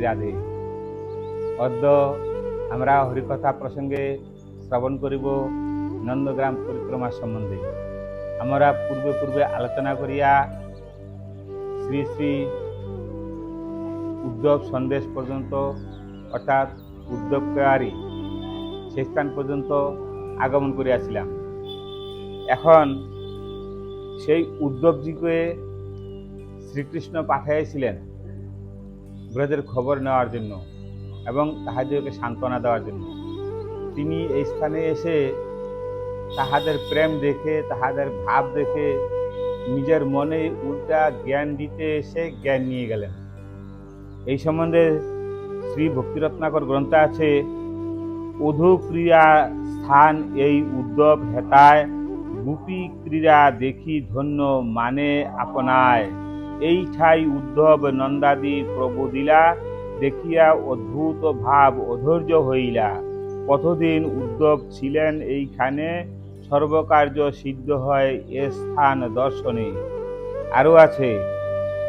রাধে অদ্য আমরা হরিকথা প্রসঙ্গে শ্রবণ করিব নন্দগ্রাম পরিক্রমা সম্বন্ধে। আমরা পূর্বে পূর্বে আলোচনা করিয়া শ্রী শ্রী উদ্ধব সন্দেশ পর্যন্ত, অর্থাৎ উদ্ধব কেয়ারি সেই স্থান পর্যন্ত আগমন করিয়াছিলাম। এখন সেই উদ্ধবজিকে শ্রীকৃষ্ণ পাঠাইয়াছিলেন। ব্রজের খবর নেওয়ার জন্য এবং তাহাদেরকে সান্ত্বনা দেওয়ার জন্য। তিনি এই স্থানে এসে তাহাদের প্রেম দেখে, তাহাদের ভাব দেখে নিজের মনে উল্টা জ্ঞান দিতে এসে জ্ঞান নিয়ে গেলেন। এই সম্বন্ধে শ্রী ভক্তিরত্নাকর গ্রন্থ আছে, অধু ক্রিয়া স্থান এই উদ্যোগ হেতায়, গুপি ক্রীড়া দেখি ধন্য মানে আপনায়। এই ঠাই উদ্ধব নন্দাদি প্রভু দিলা, দেখিয়া অদ্ভুত ভাব অধৈর্য হইলা। কতদিন উদ্ধব ছিলেন এইখানে, সর্বকার্য সিদ্ধ হয় এ স্থান দর্শনে। আরও আছে,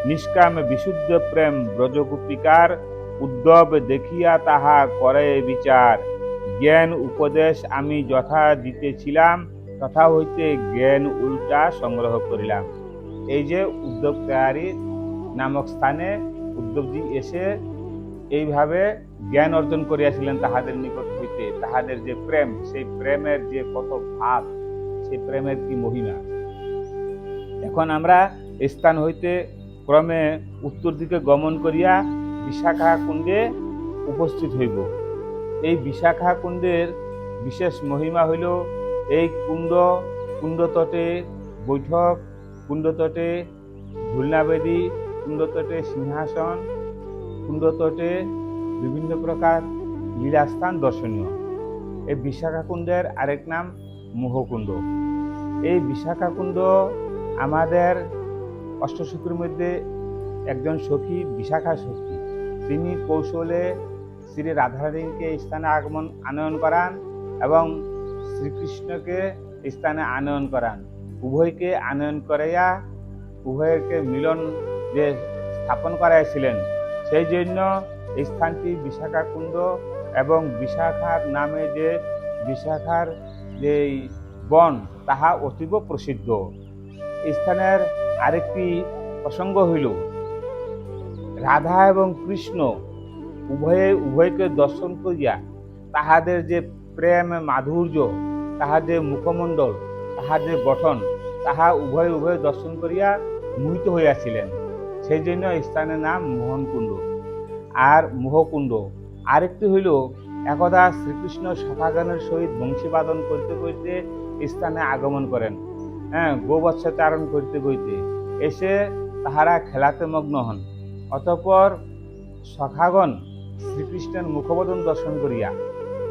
নিষ্কাম বিশুদ্ধ প্রেম ব্রজগুপিকার, উদ্ধব দেখিয়া তাহা করে বিচার। জ্ঞান উপদেশ আমি যথা দিতেছিলাম, তথা হইতে জ্ঞান উল্টা সংগ্রহ করিলাম। এই যে উদ্যোগ কেয়ারি নামক স্থানে উদ্যোগজি এসে এইভাবে জ্ঞান অর্জন করিয়াছিলেন তাহাদের নিকট হইতে। তাহাদের যে প্রেম, সেই প্রেমের যে কত ভাব, সেই প্রেমের কি মহিমা? এখন আমরা স্থান হইতে ক্রমে উত্তর দিকে গমন করিয়া বিশাখা কুণ্ডে উপস্থিত হইব। এই বিশাখা কুণ্ডের বিশেষ মহিমা হইল এই কুণ্ড, কুণ্ডতটে বৈঠক কুণ্ডতটে ঝুলনাবেদী কুণ্ডতটে সিংহাসন কুণ্ডতটে বিভিন্ন প্রকার লীলাস্থান দর্শনীয়। এই বিশাখাকুণ্ডের আরেক নাম মোহকুণ্ড। এই বিশাখাকুণ্ড আমাদের অষ্টসখীর মধ্যে একজন সখী, বিশাখা সখী। তিনি কৌশলে শ্রী রাধারানীকে স্থানে আগমন, আনয়ন করান এবং শ্রীকৃষ্ণকে স্থানে আনয়ন করান। উভয়কে আনয়ন করাইয়া, উভয়কে মিলন যে স্থাপন করাইছিলেন সেই জন্য এই স্থানটি বিশাখা কুণ্ড এবং বিশাখার নামে যে বিশাখার যে বন, তাহা অতীব প্রসিদ্ধ। স্থানের আরেকটি প্রসঙ্গ হইল, রাধা এবং কৃষ্ণ উভয়ে উভয়কে দর্শন করিয়া তাহাদের যে প্রেম মাধুর্য, তাহাদের মুখমণ্ডল তাহাদের গঠন তাহা উভয় উভয় দর্শন করিয়া মোহিত হইয়াছিলেন। সেই জন্য স্থানের নাম মোহনকুণ্ড আর মোহকুণ্ড। আরেকটি হইল, একদা শ্রীকৃষ্ণ সখাগানের সহিত বংশীবাদন করিতে করিতে স্থানে আগমন করেন হ্যাঁ গোবৎস চারণ করিতে করিতে। এসে তাহারা খেলাতে মগ্ন হন। অতঃপর সখাগণ শ্রীকৃষ্ণের মুখবদন দর্শন করিয়া,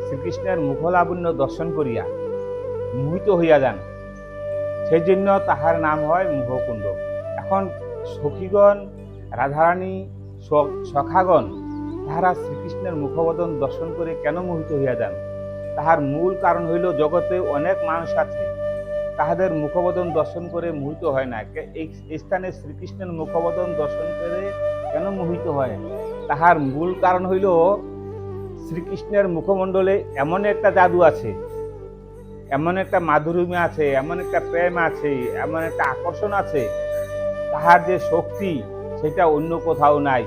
শ্রীকৃষ্ণের মুখলাবণ্য দর্শন করিয়া মোহিত হইয়া যান। সেই জন্য তাহার নাম হয় মোহকুণ্ড। এখন সখীগণ, রাধারানী সখাগণ, তাহারা শ্রীকৃষ্ণের মুখবদন দর্শন করে কেন মোহিত হইয়া যান? তাহার মূল কারণ হইল জগতে অনেক মানুষ আছে। তাহাদের মুখবদন দর্শন করে মোহিত হয় না। এই স্থানে শ্রীকৃষ্ণের মুখবদন দর্শন করে কেন মোহিত হয়? তাহার মূল কারণ হইল শ্রীকৃষ্ণের মুখমণ্ডলে এমন একটা জাদু আছে এমন একটা মাধুর্য আছে, এমন একটা প্রেম আছে, এমন একটা আকর্ষণ আছে, তাহার যে শক্তি সেটা অন্য কোথাও নাই।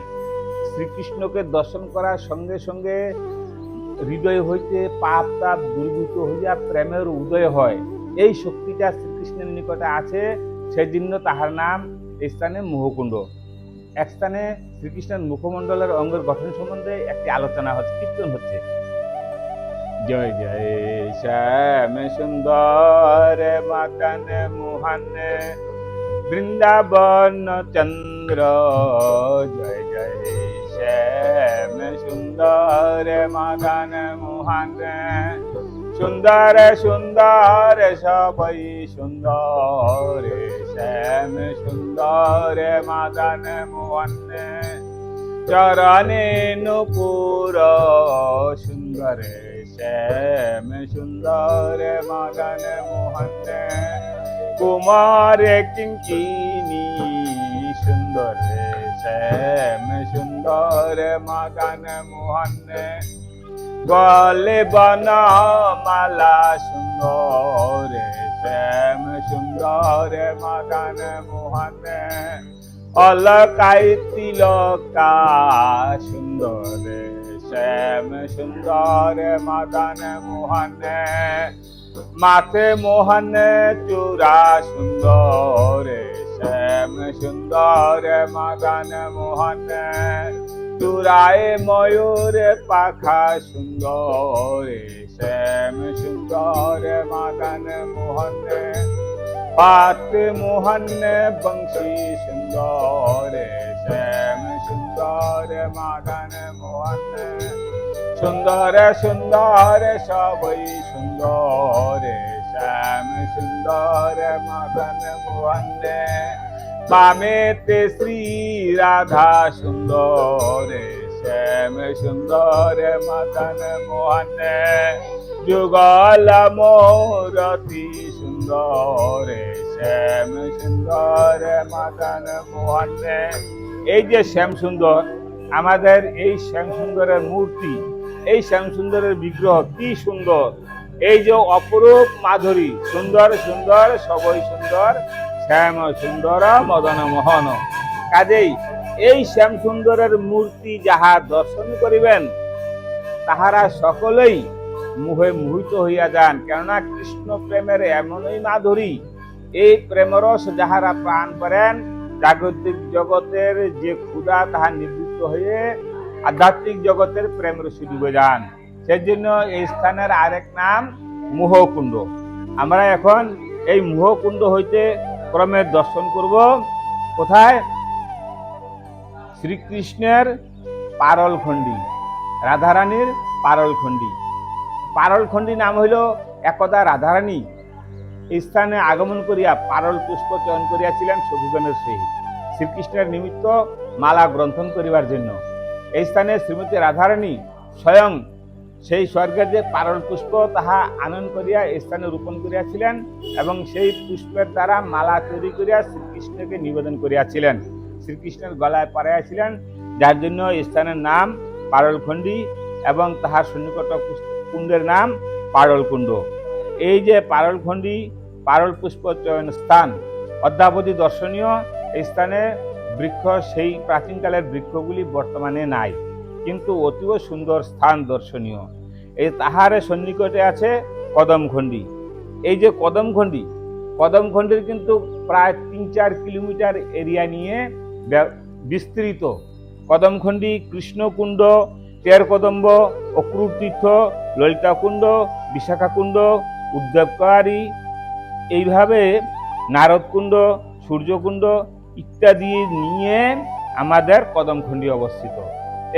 শ্রীকৃষ্ণকে দর্শন করার সঙ্গে সঙ্গে হৃদয় হইতে পাপ তাপ দুর্ভূত হইয়া প্রেমের উদয় হয়। এই শক্তিটা শ্রীকৃষ্ণের নিকটে আছে সেই জন্য তাহার নাম স্থানে মোহকুণ্ড। এক স্থানে শ্রীকৃষ্ণের মুখমণ্ডলের অঙ্গের গঠন সম্বন্ধে একটি আলোচনা হচ্ছে, কীর্তন হচ্ছে। জয় জয় শ্যাম সুন্দর মাতন মোহন। বৃন্দাবন চন্দ্র, জয় জয় শ্যাম সুন্দর মাদন মোহন। সুন্দর সুন্দর, সবাই সুন্দর, শ্যাম সুন্দর মাদন মোহন। চরণে নুপুর সুন্দর শ্যাম সুন্দর মদন মোহন কুমার কিঙ্কিনী সুন্দর শ্যাম সুন্দর মদন মোহন গলে বন মালা সুন্দর শ্যাম সুন্দর মদন মোহন অলকাই তিলকা সুন্দর শ্যাম সুন্দর মদন মোহন মাথে মোহন চূড়া সুন্দর, শ্যাম সুন্দর মদন মোহন, চূড়ায় ময়ূর পাখা সুন্দর, শ্যাম সুন্দর মদন মোহন, পাত মোহন বংশী সুন্দর, শ্যাম সুন্দর মদন মোহন। সুন্দর সুন্দর, সবই সুন্দর, শ্যাম সুন্দর মদন মোহন। বামেতে শ্রী রাধা সুন্দর, শ্যাম সুন্দর মদন মোহন। যুগল মোরতি সুন্দর, শ্যাম সুন্দর মদন মোহন। এই যে শ্যামসুন্দর, আমাদের এই শ্যামসুন্দরের মূর্তি, এই শ্যামসুন্দরের বিগ্রহ কি সুন্দর। এই যে অপরূপ মাধুরী, সুন্দর সুন্দর, সবই সুন্দর, শ্যাম সুন্দর, মদন মোহন। কাজেই এই শ্যামসুন্দরের মূর্তি যাহা দর্শন করিবেন, তাহারা সকলেই মুহে মোহিত হইয়া যান। কেননা কৃষ্ণ প্রেমের এমনই মাধুরী, এই প্রেমরস যাহারা প্রাণ করেন জাগতিক জগতের যে ক্ষুধা, তাহা নিবৃত্ত হয়ে আধ্যাত্মিক জগতের প্রেম রসি ডুবে যান। সেই জন্য এই স্থানের আরেক নাম মোহকুণ্ড। আমরা এখন এই মোহকুণ্ড হইতে ক্রমে দর্শন করব। কোথায়? শ্রীকৃষ্ণের পারলখণ্ডী, রাধারানীর পারলখণ্ডী। পারলখণ্ডী নাম হইল একদা রাধারানী। স্থানে আগমন করিয়া পারল পুষ্প চয়ন করিয়াছিলেন সভিগণের সহিত। শ্রীকৃষ্ণের নিমিত্ত মালা গ্রন্থন করিবার জন্য। এই স্থানে শ্রীমতী রাধারানী স্বয়ং সেই স্বর্গের যে পারল পুষ্প তাহা আনয়ন করিয়া এই স্থানে রোপণ করিয়াছিলেন এবং সেই পুষ্পের দ্বারা মালা তৈরি করিয়া শ্রীকৃষ্ণকে নিবেদন করিয়াছিলেন। শ্রীকৃষ্ণের গলায় পাড়াইয়াছিলেন যার জন্য স্থানের নাম পারলখণ্ডী এবং তাহার সন্নিকট কুণ্ডের নাম পারল কুণ্ড। এই যে পারলখণ্ডী পারল পুষ্প চয়ন স্থান। অদ্যাবধি দর্শনীয় এই স্থানে বৃক্ষ, সেই প্রাচীনকালের বৃক্ষগুলি বর্তমানে নাই, কিন্তু অতীব সুন্দর স্থান দর্শনীয়। এই তাহারে সন্নিকটে আছে কদমখণ্ডী এই যে কদমখণ্ডী কদমখণ্ডির কিন্তু প্রায় তিন চার কিলোমিটার এরিয়া নিয়ে বিস্তৃত। কদমখণ্ডী কৃষ্ণকুণ্ড তের কদম্ব অক্রুর তীর্থ ললিতাকুণ্ড, বিশাখাকুণ্ড উদ্যোগকারী এইভাবে নারদকুণ্ড, সূর্যকুণ্ড ইত্যাদি নিয়ে আমাদের কদমখণ্ডি অবস্থিত।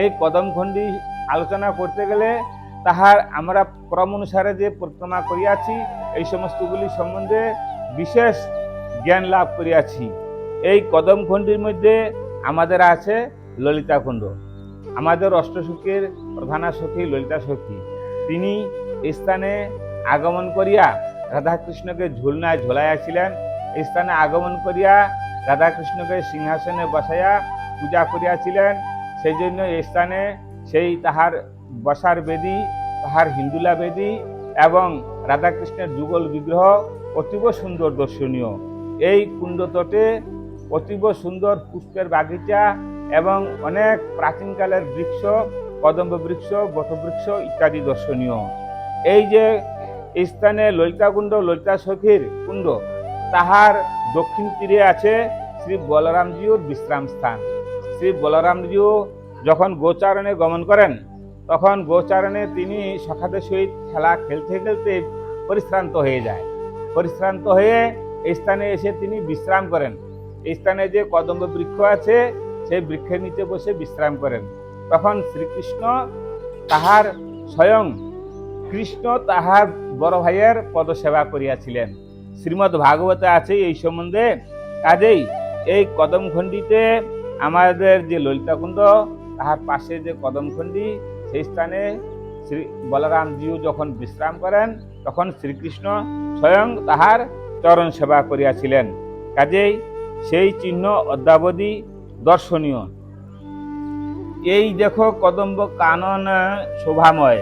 এই কদমখণ্ডি আলোচনা করতে গেলে তাহার আমরা ক্রম অনুসারে যে পরিক্রমা করিয়াছি, এই সমস্তগুলি সম্বন্ধে বিশেষ জ্ঞান লাভ করিয়াছি। এই কদমখণ্ডির মধ্যে আমাদের আছে ললিতাকুণ্ড আমাদের অষ্টসখীর প্রধানা সখী ললিতা সখী। তিনি স্থানে আগমন করিয়া রাধাকৃষ্ণকে ঝুলনায় ঝোলাইয়াছিলেন স্থানে আগমন করিয়া রাধাকৃষ্ণকে সিংহাসনে বসাইয়া পূজা করিয়াছিলেন। সেই জন্য স্থানে সেই তাহার বসার বেদি, তাহার হিন্দুলা বেদি এবং রাধাকৃষ্ণের যুগল বিগ্রহ অতীব সুন্দর দর্শনীয়। এই কুণ্ড তটে অতীব সুন্দর পুষ্পের বাগিচা এবং অনেক প্রাচীনকালের বৃক্ষ কদম্ব বৃক্ষ বটবৃক্ষ ইত্যাদি দর্শনীয়। এই যে স্থানে ললিতাকুণ্ড ললিতা সখীর কুণ্ড। তাহার দক্ষিণ তীরে আছে শ্রী বলরামজিও বিশ্রাম স্থান। শ্রী বলরামজিও যখন গোচারণে গমন করেন, তখন গোচারণে তিনি সখাদের সহিত খেলা খেলতে খেলতে পরিশ্রান্ত হয়ে যায়। পরিশ্রান্ত হয়ে এই স্থানে এসে তিনি বিশ্রাম করেন। এই স্থানে যে কদম্ব বৃক্ষ আছে, সেই বৃক্ষের নিচে বসে বিশ্রাম করেন। তখন শ্রীকৃষ্ণ তাহার স্বয়ং, কৃষ্ণ তাহার বড় ভাইয়ের পদসেবা করিয়াছিলেন। শ্রীমদ্ ভাগবতে আছে এই সম্বন্ধে। কাজেই এই কদমখণ্ডিতে আমাদের যে ললিতাকুণ্ড তাহার পাশে যে কদমখণ্ডী সেই স্থানে শ্রী বলরামজিউ যখন বিশ্রাম করেন, তখন শ্রীকৃষ্ণ স্বয়ং তাহার চরণ সেবা করিয়াছিলেন। কাজেই সেই চিহ্ন অদ্যাবধি দর্শনীয়। এই দেখো কদম্ব কানন শোভাময়।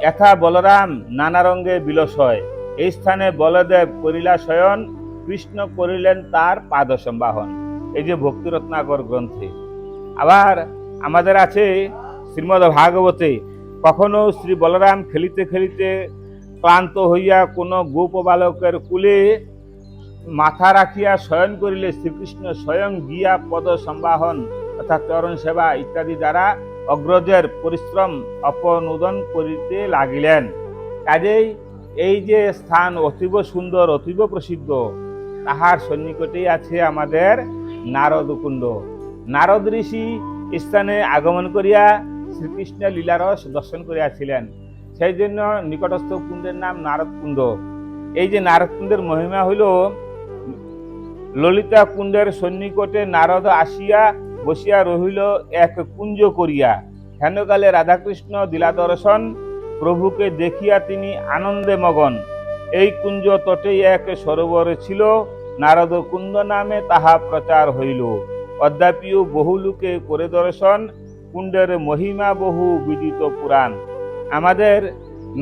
এথা বলরাম নানা রঙ্গে বিলসয় এই স্থানে বলদেব করিলা শয়ন, কৃষ্ণ করিলেন তার পাদ সম্বাহন এই যে ভক্তিরত্নাকর গ্রন্থে। আবার আমাদের আছে শ্রীমদ ভাগবতে, কখনো শ্রী বলরাম খেলিতে খেলিতে ক্লান্ত হইয়া কোনো গোপ বালকের কুলে মাথা রাখিয়া শয়ন করিলে শ্রীকৃষ্ণ স্বয়ং গিয়া পদ সম্বাহন অর্থাৎ চরণ সেবা ইত্যাদি দ্বারা অগ্রজের পরিশ্রম অপনোদন করিতে লাগিলেন। কাজেই এই যে স্থান অতীব সুন্দর, অতীব প্রসিদ্ধ, তাহার সন্নিকটেই আছে আমাদের নারদ কুণ্ড নারদ ঋষি স্থানে আগমন করিয়া শ্রীকৃষ্ণের লীলারস দর্শন করিয়াছিলেন। সেই জন্য নিকটস্থ কুণ্ডের নাম নারদ কুণ্ড এই যে নারদ কুণ্ডের মহিমা হইল ললিতা কুণ্ডের সন্নিকটে নারদ আসিয়া বসিয়া রহিল এক কুঞ্জ করিয়া। হেনকালে রাধাকৃষ্ণ দিলা দর্শন প্রভুকে দেখিয়া তিনি আনন্দে মগন। এই কুঞ্জ তটেই এক সরোবর ছিল, নারদ কুণ্ড নামে তাহা প্রচার হইল। অদ্যাপিও বহু লোকে করে দর্শন, কুণ্ডের মহিমা বহু বিদিত পুরাণ। আমাদের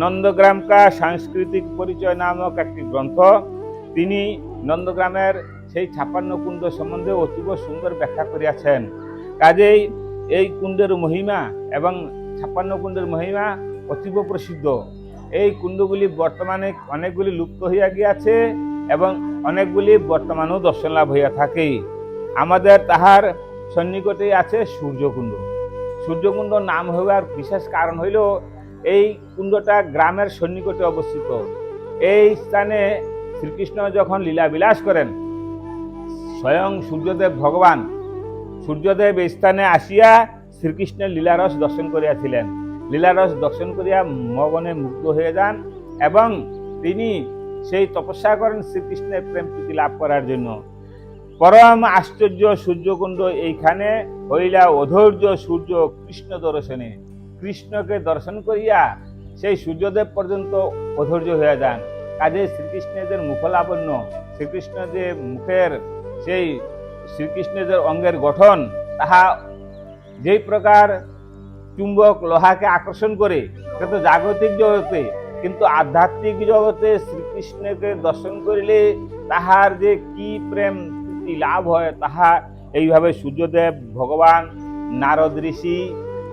নন্দগ্রামকা সাংস্কৃতিক পরিচয় নামক একটি গ্রন্থ, তিনি নন্দগ্রামের সেই ছাপান্ন কুণ্ড সম্বন্ধে অতীব সুন্দর ব্যাখ্যা করিয়াছেন। কাজেই এই কুণ্ডের মহিমা এবং ছাপ্পান্ন কুণ্ডের মহিমা অতীব প্রসিদ্ধ। এই কুণ্ডগুলি বর্তমানে অনেকগুলি লুপ্ত হইয়া গিয়াছে এবং অনেকগুলি বর্তমানেও দর্শন লাভ হইয়া থাকে। আমাদের তাহার সন্নিকটেই আছে সূর্যকুণ্ড। সূর্যকুণ্ড নাম হওয়ার বিশেষ কারণ হইল এই কুণ্ডটা গ্রামের সন্নিকটে অবস্থিত। এই স্থানে শ্রীকৃষ্ণ যখন লীলা বিলাস করেন স্বয়ং সূর্যদেব ভগবান। সূর্যদেব স্থানে আসিয়া শ্রীকৃষ্ণের লীলারস দর্শন করিয়াছিলেন। লীলারস দর্শন করিয়া মগনে মুগ্ধ হয়ে যান এবং তিনি সেই তপস্যা করেন শ্রীকৃষ্ণের প্রেম প্রীতি লাভ করার জন্য। পরম আশ্চর্য সূর্যকুণ্ড এইখানে হইলা অধৈর্য সূর্য কৃষ্ণ দর্শনে। কৃষ্ণকে দর্শন করিয়া সেই সূর্যদেব পর্যন্ত অধৈর্য হয়ে যান। কাজে শ্রীকৃষ্ণের মুখলাবণ্য শ্রীকৃষ্ণ যে মুখের সেই শ্রীকৃষ্ণের যে অঙ্গের গঠন, তাহা যেই প্রকার চুম্বক লোহাকে আকর্ষণ করে, এটা তো জাগতিক জগতে, কিন্তু আধ্যাত্মিক জগতে শ্রীকৃষ্ণকে দর্শন করিলে তাহার যে কি প্রেম লাভ হয়, তাহা এইভাবে সূর্যদেব, ভগবান, নারদ ঋষি,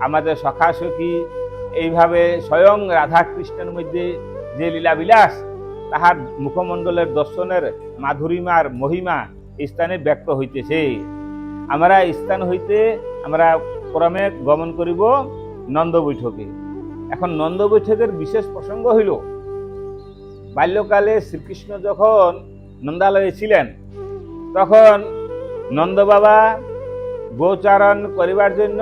আমাদের সখা সখী, এইভাবে স্বয়ং রাধা কৃষ্ণের মধ্যে যে লীলাবিলাস, তাহার মুখমণ্ডলের দর্শনের মাধুরিমার মহিমা স্থানে ব্যক্ত হইতেছে। আমরা স্থান হইতে আমরা ক্রমে গমন করিব নন্দ বৈঠকে। এখন নন্দ বৈঠকের বিশেষ প্রসঙ্গ হইল, বাল্যকালে শ্রীকৃষ্ণ যখন নন্দালয়ে ছিলেন, তখন নন্দ বাবা গোচারণ করিবার জন্য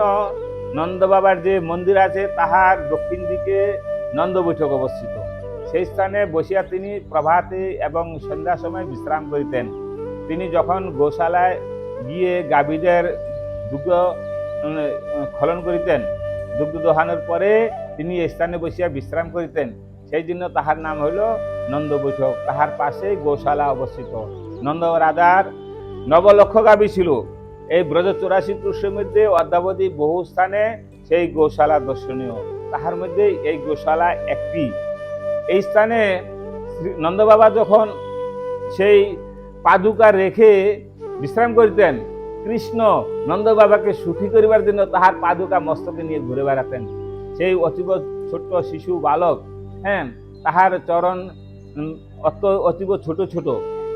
নন্দ বাবার যে মন্দির আছে তাহার দক্ষিণ দিকে নন্দ বৈঠক অবস্থিত। সেই স্থানে বসিয়া তিনি প্রভাতে এবং সন্ধ্যা সময় বিশ্রাম করিতেন। তিনি যখন গোশালায় গিয়ে গাভীদের দুগ্ধ খলন করিতেন, দুগ্ধ দোহানোর পরে তিনি স্থানে বসিয়া বিশ্রাম করিতেন। সেই জন্য তাহার নাম হইল নন্দ বৈঠক তাহার পাশেই গোশালা অবস্থিত। নন্দ রাজার নবলক্ষ গাভী ছিল এই ব্রজ চৌরাশি পুরুষের মধ্যে অদ্যাবধি বহু স্থানে সেই গোশালা দর্শনীয়। তাহার মধ্যে এই গোশালা একটি। এই স্থানে শ্রী নন্দ যখন সেই পাদুকা রেখে বিশ্রাম করিতেন। কৃষ্ণ নন্দ বাবাকে সুখী করিবার জন্য তাহার পাদুকা মস্তকে নিয়ে ঘুরে বেড়াতেন। সেই অতীব ছোট্ট শিশু বালক হ্যাঁ তাহার চরণ অত অতীব ছোট ছোট।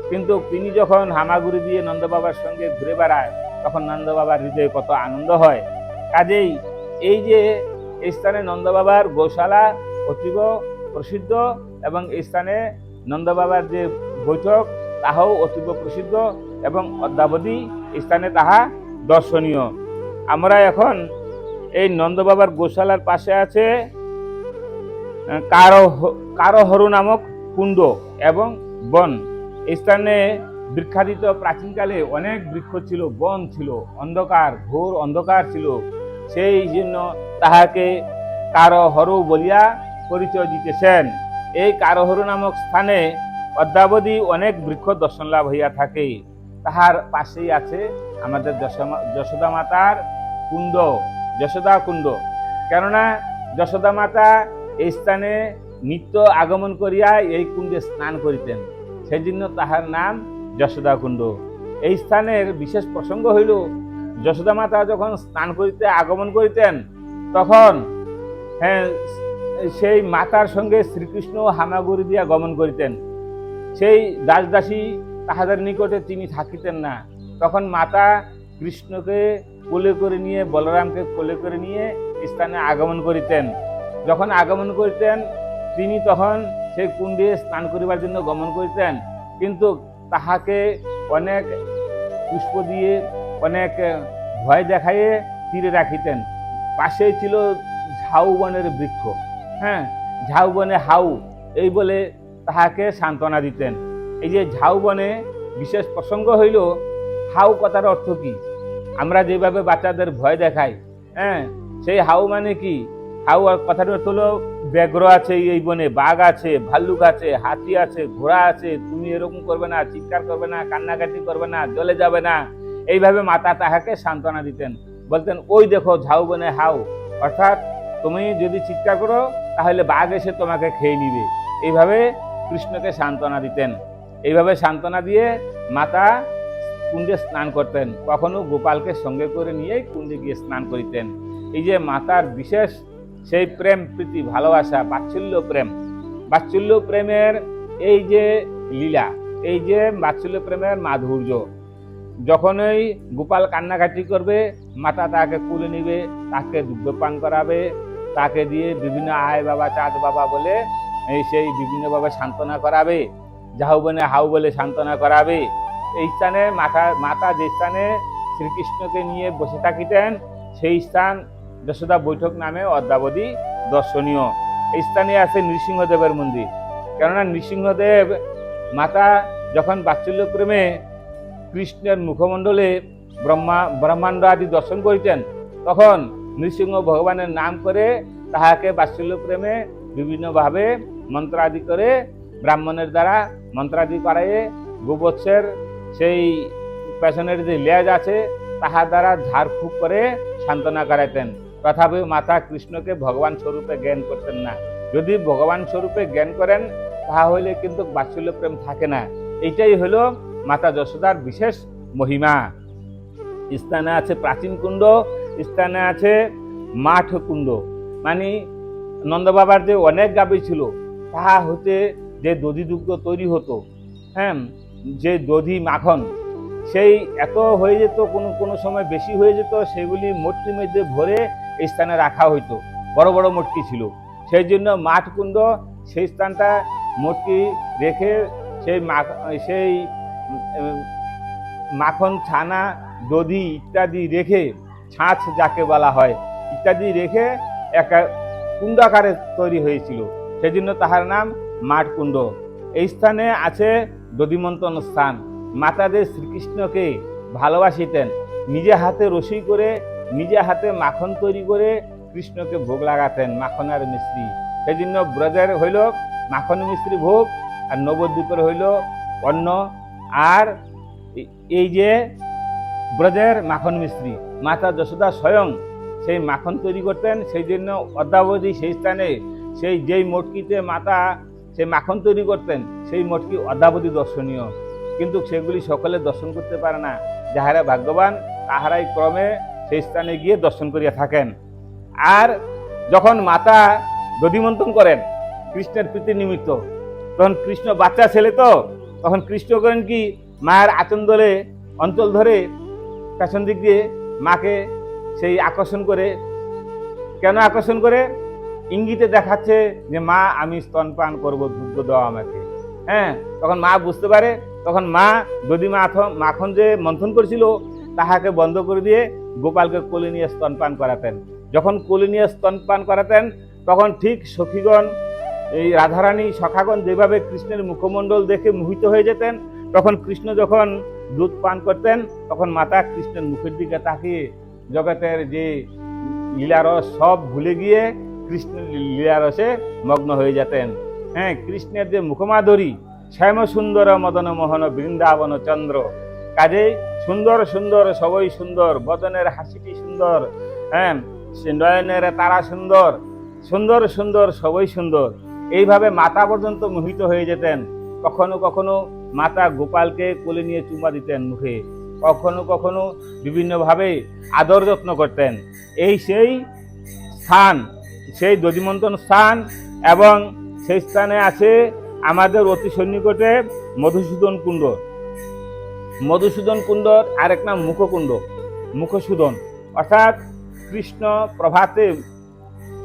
কিন্তু তিনি যখন হামাগুড়ি দিয়ে নন্দ বাবার সঙ্গে ঘুরে বেড়ায়, তখন নন্দ বাবার হৃদয়ে কত আনন্দ হয়। কাজেই এই যে এই স্থানে নন্দ বাবার গোশালা অতীব প্রসিদ্ধ এবং এই স্থানে নন্দ বাবার যে বৈঠক তাহাও অতীব প্রসিদ্ধ এবং অদ্যাবধি স্থানে তাহা দর্শনীয়। আমরা এখন এই নন্দবাবার গোশালার পাশে আছে কারও কারোহরু নামক কুণ্ড এবং বন। স্থানে বৃক্ষাদিত প্রাচীনকালে অনেক বৃক্ষ ছিল, বন ছিল, অন্ধকার, ঘোর অন্ধকার ছিল। সেই জন্য তাহাকে কারহরু বলিয়া পরিচয় দিতেছেন। এই কারহরু নামক স্থানে অদ্যাবধি অনেক বৃক্ষ দর্শন লাভ হইয়া থাকে। তাহার পাশেই আছে আমাদের যশোদা মাতার কুণ্ড, যশোদা কুণ্ড। কেননা যশোদা মাতা এই স্থানে নিত্য আগমন করিয়া এই কুণ্ডে স্নান করিতেন। সেই জন্য তাহার নাম যশোদা কুণ্ড। এই স্থানের বিশেষ প্রসঙ্গ হইল, যশোদা মাতা যখন স্নান করিতে আগমন করিতেন, তখন হ্যাঁ সেই মাতার সঙ্গে শ্রীকৃষ্ণ হামাগুড়ি দিয়া গমন করিতেন। সেই দাসদাসী তাহাদের নিকটে তিনি থাকিতেন না। তখন মাতা কৃষ্ণকে কোলে করে নিয়ে, বলরামকে কোলে করে নিয়ে স্থানে আগমন করিতেন। যখন আগমন করিতেন, তিনি তখন সেই কুণ্ডে স্নান করিবার জন্য গমন করিতেন। কিন্তু তাহাকে অনেক পুষ্প দিয়ে, অনেক ভয় দেখাইয়ে তীরে রাখিতেন। পাশেই ছিল ঝাউবনের বৃক্ষ। হ্যাঁ ঝাউবনে হাউ, এই বলে তাহাকে সান্ত্বনা দিতেন। এই যে ঝাউ বনে বিশেষ প্রসঙ্গ হইল, হাউ কথার অর্থ কি? আমরা যেভাবে বাচ্চাদের ভয় দেখাই হ্যাঁ সেই হাউ মানে কি? হাউ কথার অর্থ হলো ব্যাঘ্র আছে এই বনে, বাঘ আছে, ভাল্লুক আছে, হাতি আছে, ঘোড়া আছে, তুমি এরকম করবে না, চিৎকার করবে না, কান্নাকাটি করবে না জলে যাবে না। এইভাবে মাতা তাহাকে সান্ত্বনা দিতেন। বলতেন, ওই দেখো ঝাউ বনে হাউ, অর্থাৎ তুমি যদি চিৎকার করো, তাহলে বাঘ এসে তোমাকে খেয়ে নিবে। এইভাবে কৃষ্ণকে সান্ত্বনা দিতেন। এইভাবে সান্ত্বনা দিয়ে মাতা কুণ্ডে স্নান করতেন। কখনো গোপালকে সঙ্গে করে নিয়ে কুণ্ডে গিয়ে স্নান করিতেন। এই যে মাতার বিশেষ সেই প্রেম, প্রীতি, ভালোবাসা, বাৎসল্য প্রেম, বাৎসল্য প্রেমের এই যে লীলা, এই যে বাৎসল্য প্রেমের মাধুর্য, যখনই গোপাল কান্নাকাটি করবে, মাতা তাকে কুলে নিবে, তাকে দুগ্ধপান করাবে, তাকে দিয়ে বিভিন্ন আয় বাবা, চাঁদ বাবা বলে এই সেই বিভিন্নভাবে সান্ত্বনা করাবে, যাহু বনে হাউ বলে সান্ত্বনা করাবে। এই স্থানে মাতা মাতা যে স্থানে শ্রীকৃষ্ণকে নিয়ে বসে থাকিতেন, সেই স্থান যশোদা বৈঠক নামে অদ্যাবধি দর্শনীয়। এই স্থানে আছে নৃসিংহদেবের মন্দির। কেননা নৃসিংহদেব মাতা যখন বাৎসল্য প্রেমে কৃষ্ণের মুখমণ্ডলে ব্রহ্মা, ব্রহ্মাণ্ড আদি দর্শন করিতেন, তখন নৃসিংহ ভগবানের নাম করে তাহাকে বাৎসল্য প্রেমে বিভিন্নভাবে মন্ত্রাদি করে ব্রাহ্মণের দ্বারা মন্ত্রাদি করাইয়ে গোবৎসের সেই পেছনের যে লেজ আছে তাহার দ্বারা ঝাড়ফুঁক করে সান্ত্বনা করাইতেন। তথাপি মাতা কৃষ্ণকে ভগবান স্বরূপে জ্ঞান করতেন না। যদি ভগবান স্বরূপে জ্ঞান করেন তাহা হইলে কিন্তু বাৎসল্য প্রেম থাকে না। এইটাই হলো মাতা যশোদার বিশেষ মহিমা। স্থানে আছে প্রাচীন কুণ্ড, স্থানে আছে মাঠ কুণ্ড। মানে নন্দবাবার যে অনেক গাবি ছিল তাহা হতে যে দধি দুগ্ধ তৈরি হতো হ্যাঁ যে দধি মাখন, সেই এত হয়ে যেত, কোনো কোনো সময় বেশি হয়ে যেত, সেগুলি মটকির মধ্যে ভরে এই স্থানে রাখা হইতো। বড় বড় মটকি ছিল। সেই জন্য মাঠ কুণ্ড সেই স্থানটা মটকি রেখে সেই সেই মাখন, ছানা, দধি ইত্যাদি রেখে ছাঁচ যাকে বলা হয়, ইত্যাদি রেখে একটা কুণ্ডাকারে তৈরি হয়েছিল। সেজন্য তাহার নাম মাঠ কুণ্ড এই স্থানে আছে দধিমন্তন স্থান। মাতাদের শ্রীকৃষ্ণকে ভালোবাসিতেন। নিজে হাতে রসই করে, নিজে হাতে মাখন তৈরি করে কৃষ্ণকে ভোগ লাগাতেন মাখন আর মিস্ত্রি সেই জন্য ব্রজের হইল মাখন মিস্ত্রি ভোগ আর নবদ্বীপের হইল অন্ন। আর এই যে ব্রজের মাখন মিস্ত্রি মাতা যশোদা স্বয়ং সেই মাখন তৈরি করতেন। সেই জন্য অদ্যাবধি সেই স্থানে সেই যেই মটকিতে মাতা সেই মাখন তৈরি করতেন, সেই মটকি অদ্যাবধি দর্শনীয়। কিন্তু সেগুলি সকলে দর্শন করতে পারে না। যাহারা ভাগ্যবান, তাহারাই ক্রমে সেই স্থানে গিয়ে দর্শন করিয়া থাকেন। আর যখন মাতা দধিমন্থন করেন, কৃষ্ণের প্রীতি নিমিত্ত, তখন কৃষ্ণ বাচ্চা ছেলে তো, তখন কৃষ্ণ করেন কি, মায়ের আচন ধরে, অঞ্চল ধরে, পেছন দিক দিয়ে মাকে সেই আকর্ষণ করে। কেন আকর্ষণ করে? ইঙ্গিতে দেখাচ্ছে যে মা, আমি স্তনপান করব দুগ্ধ দাও আমাকে। হ্যাঁ তখন মা বুঝতে পারে, তখন মা যদি মাখন মাখন যে মন্থন করেছিল, তাহাকে বন্ধ করে দিয়ে গোপালকে কোলে নিয়ে স্তনপান করাতেন। যখন কোলে নিয়ে স্তনপান করাতেন, তখন ঠিক সখীগণ, এই রাধারানী, সখাগণ যেভাবে কৃষ্ণের মুখমণ্ডল দেখে মোহিত হয়ে যেতেন, তখন কৃষ্ণ যখন দুধ পান করতেন, তখন মাতা কৃষ্ণের মুখের দিকে তাকিয়ে জগতের যে লীলারস সব ভুলে গিয়ে কৃষ্ণের লীলারসে মগ্ন হয়ে যেতেন। হ্যাঁ কৃষ্ণের যে মুখমাধুরী, শ্যাম সুন্দর মদন মোহন বৃন্দাবন চন্দ্র। কাজেই সুন্দর সুন্দর, সবই সুন্দর বদনের হাসিটি সুন্দর হ্যাঁ নয়নের তারা সুন্দর সুন্দর সুন্দর, সবই সুন্দর। এইভাবে মাতা পর্যন্ত মোহিত হয়ে যেতেন। কখনো কখনো মাতা গোপালকে কোলে নিয়ে চুমা দিতেন মুখে। কখনো কখনো বিভিন্নভাবে আদর যত্ন করতেন। এই সেই স্থান সেই দধিমন্তন স্থান এবং সেই স্থানে আছে আমাদের অতি সন্নিকটে মধুসূদন কুণ্ড। মধুসূদন কুণ্ডর আরেক নাম মুখকুণ্ড, মুখসূদন। অর্থাৎ কৃষ্ণ প্রভাতে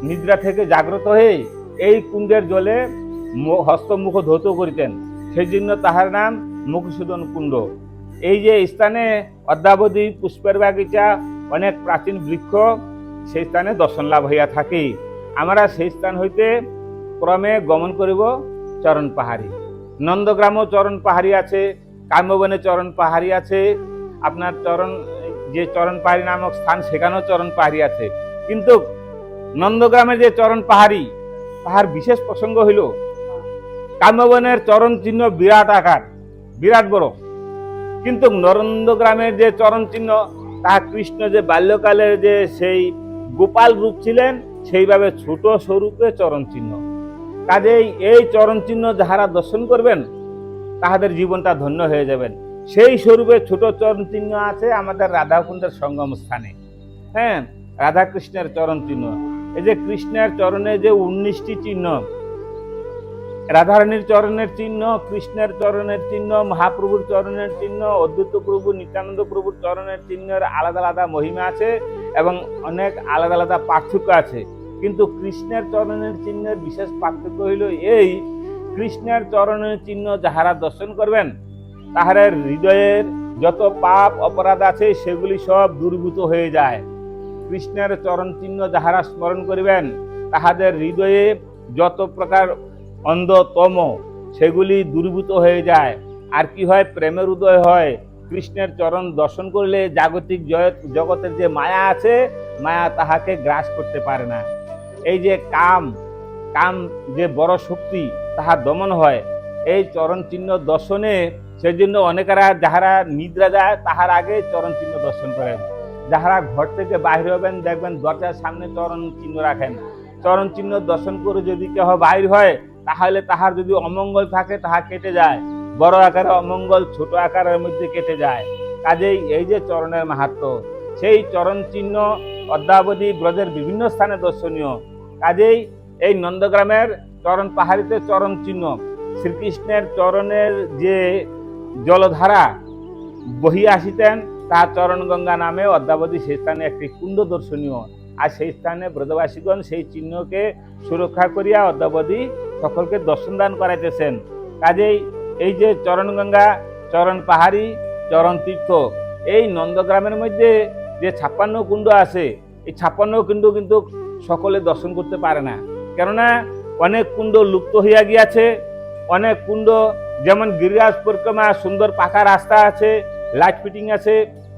নিদ্রা থেকে জাগ্রত হয়ে এই কুণ্ডের জলে হস্তমুখ ধৌত করিতেন। সেই জন্য তাহার নাম মুখসূদন কুণ্ড। এই যে স্থানে অদ্যাবধি পুষ্পের বাগিচা অনেক প্রাচীন বৃক্ষ, সেই স্থানে দর্শন লাভ হইয়া থাকে। আমরা সেই স্থান হইতে ক্রমে গমন করিব চরণ পাহাড়ি। নন্দগ্রামও চরণ পাহাড়ি আছে, কাম্যবনে চরণ পাহাড়ি আছে, আপনার চরণ, যে চরণ পাহাড়ি নামক স্থান, সেখানেও চরণ পাহাড়ি আছে। কিন্তু নন্দগ্রামের যে চরণ পাহাড়ি, তাহার বিশেষ প্রসঙ্গ হইল, কাম্যবনের চরণ চিহ্ন বিরাট আকার, বিরাট বড়। কিন্তু নরেন্দ্রগ্রামের যে চরণ চিহ্ন, তাহা কৃষ্ণ যে বাল্যকালের যে সেই গোপাল রূপ ছিলেন সেইভাবে ছোট স্বরূপে চরণ চিহ্ন কাজেই এই চরণ চিহ্ন যাহারা দর্শন করবেন, তাহাদের জীবনটা ধন্য হয়ে যাবেন। সেই স্বরূপে ছোট চরণ চিহ্ন আছে আমাদের রাধাকুণ্ডের সঙ্গম স্থানে। হ্যাঁ রাধা কৃষ্ণের চরণ চিহ্ন এই যে কৃষ্ণের চরণে যে উনিশটি চিহ্ন, রাধারানীর চরণের চিহ্ন, কৃষ্ণের চরণের চিহ্ন, মহাপ্রভুর চরণের চিহ্ন অদ্বৈত প্রভু নিত্যানন্দ প্রভুর চরণের চিহ্নের আলাদা আলাদা মহিমা আছে। এবং অনেক আলাদা আলাদা পার্থক্য আছে। কিন্তু কৃষ্ণের চরণের চিহ্নের বিশেষ পার্থক্য হইল এই, কৃষ্ণের চরণের চিহ্ন যাহারা দর্শন করবেন তাহারা হৃদয়ের যত পাপ অপরাধ আছে সেগুলি সব দূরীভূত হয়ে যায়। কৃষ্ণের চরণ চিহ্ন যাহারা স্মরণ করিবেন, তাহাদের হৃদয়ে যত প্রকার অন্ধতম সেগুলি দূরীভূত হয়ে যায়। আর কি হয়? প্রেমের উদয় হয়। কৃষ্ণের চরণ দর্শন করলে জাগতিক জগতের যে মায়া আছে, মায়া তাহাকে গ্রাস করতে পারে না। এই যে কাম কাম যে বড় শক্তি, তাহা দমন হয়। এই চরণ চিহ্ন দর্শনে সেজন্য অনেকেরা যাহারা নিদ্রা যায়, তাহার আগে চরণ চিহ্ন দর্শন করেন। যাহারা ঘর থেকে বাইরে হবেন, দেখবেন দরজার সামনে চরণ চিহ্ন রাখেন। চরণ চিহ্ন দর্শন করে যদি কেহ বাইর হয়, তাহলে তাহার যদি অমঙ্গল থাকে, তাহা কেটে যায়। বড় আকারে অমঙ্গল ছোট আকারের মধ্যে কেটে যায়। কাজেই এই যে চরণের মাহাত্ম, সেই চরণ চিহ্ন অদ্যাবধি ব্রজের বিভিন্ন স্থানে দর্শনীয়। কাজেই এই নন্দগ্রামের চরণ পাহাড়িতে চরণ চিহ্ন, শ্রীকৃষ্ণের চরণের যে জলধারা বহিয়া আসিতেন, তা চরণ গঙ্গা নামে অদ্যাবধি সেই স্থানে একটি কুণ্ড দর্শনীয়। আর সেই স্থানে ব্রজবাসীগণ সেই চিহ্নকে সুরক্ষা করিয়া অদ্যাবধি সকলকে দর্শন দান করাইতেছেন। কাজেই এই যে চরণগঙ্গা চরণ পাহাড়ি, চরণ তীর্থ, এই নন্দগ্রামের মধ্যে যে ছাপ্পান্ন কুণ্ড আছে, এই ছাপ্পান্ন কুণ্ড কিন্তু সকলে দর্শন করতে পারে না। কেননা অনেক কুণ্ড লুপ্ত হইয়া গিয়াছে, অনেক কুণ্ড যেমন গিরিরাজ পরিক্রমা, সুন্দর পাকা রাস্তা আছে, লাইট ফিটিং আছে,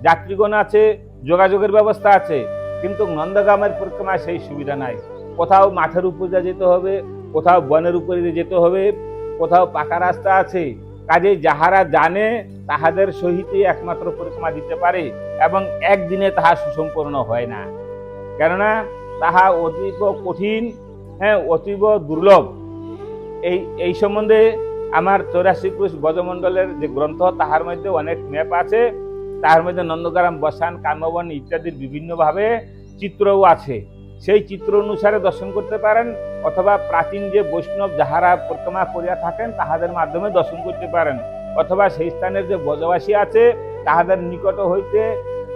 যাত্রীগণ আছে, যোগাযোগের ব্যবস্থা আছে, কিন্তু নন্দগ্রামের পরিক্রমায় সেই সুবিধা নাই। কোথাও মাঠের উপরে যেতে হবে, কোথাও বনের উপরে যেতে হবে কোথাও পাকা রাস্তা আছে কাজেই যাহারা জানে তাহাদের সহিতই একমাত্র পরিক্রমা দিতে পারে এবং একদিনে তাহা সুসম্পূর্ণ হয় না। কেননা তাহা অতীব কঠিন হ্যাঁ অতীব দুর্লভ। এই এই সম্বন্ধে আমার চৌরাশি কোষ ব্রজমণ্ডলের যে গ্রন্থ, তাহার মধ্যে অনেক ম্যাপ আছে। তাহার মধ্যে নন্দগ্রাম বসান, কাম্যবন ইত্যাদির বিভিন্নভাবে চিত্রও আছে। সেই চিত্র অনুসারে দর্শন করতে পারেন, অথবা প্রাচীন যে বৈষ্ণব যাহারা পরিক্রমা করিয়া থাকেন, তাহাদের মাধ্যমে দর্শন করতে পারেন। অথবা সেই স্থানের যে বজবাসী আছে, তাহাদের নিকট হইতে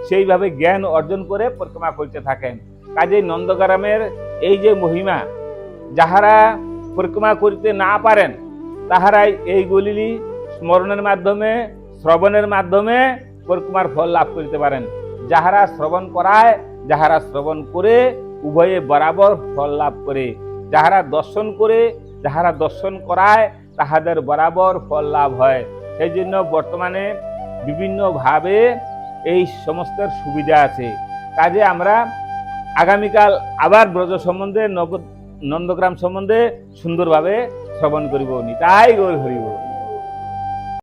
সেইভাবে জ্ঞান অর্জন করে পরিক্রমা করতে থাকেন। কাজেই নন্দগ্রামের এই যে মহিমা, যাহারা পরিক্রমা করিতে না পারেন, তাহারাই এইগুলি স্মরণের মাধ্যমে, শ্রবণের মাধ্যমে পরিক্রমার ফল লাভ করিতে পারেন। যাহারা শ্রবণ করায়, যাহারা শ্রবণ করে উভয়ে বরাবর ফল লাভ করে। যাহারা দর্শন করে, যাহারা দর্শন করায়, তাহাদের বরাবর ফল লাভ হয়। সেই জন্য বর্তমানে বিভিন্নভাবে এই সমস্তের সুবিধা আছে। কাজে আমরা আগামীকাল আবার ব্রজ সম্বন্ধে নব নন্দগ্রাম সম্বন্ধে সুন্দরভাবে শ্রবণ করিব, নিতাই গৌর হরিব।